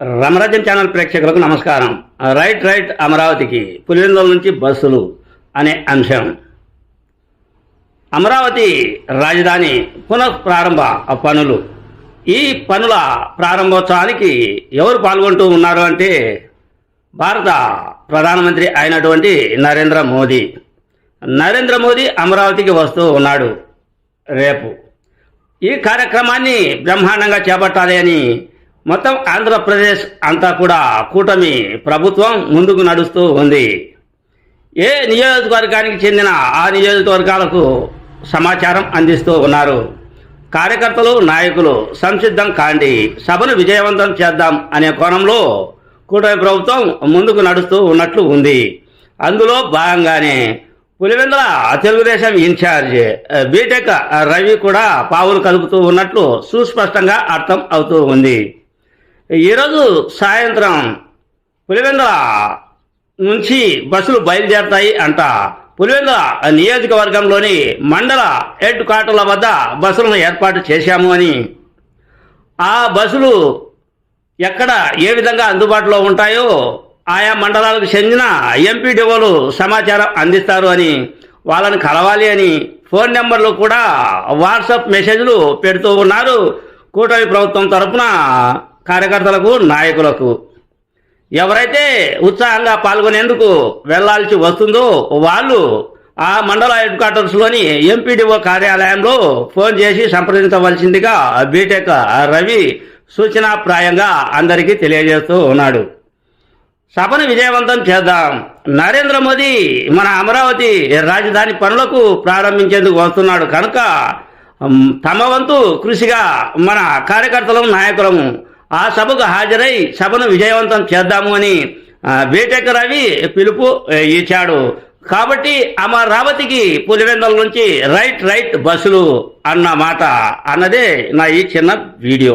Ramarajyam channel ప్రేక్షకులకు నమస్కారం. Right right అమరావతికి పులివెందుల నుంచి బస్సులు అనే అంశం. అమరావతి రాజధాని పునః ప్రారంభ పనులు. ఈ పనుల ప్రారంభోత్సవానికి ఎవరు పాల్గొంటూ ఉన్నారు అంటే భారత ప్రధానమంత్రి అయినటువంటి నరేంద్ర మోదీ. నరేంద్ర మోదీ అమరావతికి వస్తూ ఉన్నాడు రేపు. ఈ కార్యక్రమాన్ని బ్రహ్మాండంగా చేపట్టాలి అని మొత్తం ఆంధ్రప్రదేశ్ అంతా కూడా కూటమి ప్రభుత్వం ముందుకు నడుస్తూ ఉంది. ఏ నియోజకవర్గానికి చెందిన ఆ నియోజకవర్గాలకు సమాచారం అందిస్తూ ఉన్నారు. కార్యకర్తలు నాయకులు సంసిద్ధం కాండి. సభను విజయవంతం చేద్దాం అనే కోణంలో కూటమి ప్రభుత్వం ముందుకు నడుస్తూ ఉన్నట్లు ఉంది. అందులో భాగంగానే Pulivendula Telugu Desam in charge BTech Ravi కూడా పావులు కలుపుతూ ఉన్నట్లు సుస్పష్టంగా అర్థం అవుతూ ఉంది. ఈరోజు సాయంత్రం పులివెందుల నుంచి బస్సులు బయలుదేరతాయి అంట. పులివెందుల నియోజకవర్గంలోని మండల హెడ్ క్వార్టర్ల వద్ద బస్సులను ఏర్పాటు చేశాము అని. ఆ బస్సులు ఎక్కడ ఏ విధంగా అందుబాటులో ఉంటాయో ఆయా మండలాలకు చెందిన ఎంపీడీఓలు సమాచారం అందిస్తారు అని వాళ్ళని కలవాలి అని ఫోన్ నెంబర్లు కూడా వాట్సాప్ మెసేజ్లు పెడుతూ ఉన్నారు. కూటమి ప్రభుత్వం తరపున కార్యకర్తలకు నాయకులకు. ఎవరైతే ఉత్సాహంగా పాల్గొనేందుకు వెళ్ళాల్సి వస్తుందో వాళ్ళు ఆ మండల హెడ్ క్వార్టర్స్లోని ఎంపీడీఓ కార్యాలయంలో ఫోన్ చేసి సంప్రదించవలసిందిగా బీటెక్ రవి సూచనాప్రాయంగా అందరికీ తెలియజేస్తూ ఉన్నాడు. సభను విజయవంతం చేద్దాం. నరేంద్ర మోదీ మన అమరావతి రాజధాని పనులకు ప్రారంభించేందుకు వస్తున్నాడు. కనుక తమ వంతు కృషిగా మన కార్యకర్తలం నాయకులము ఆ సభకు హాజరై సభను విజయవంతం చేద్దాము అని ఆ, రవి పిలుపు ఇచ్చాడు. కాబట్టి అమరావతికి పులివెందుల నుంచి రైట్ రైట్ బస్సులు అన్న మాట అన్నదే నా ఈ చిన్న వీడియో.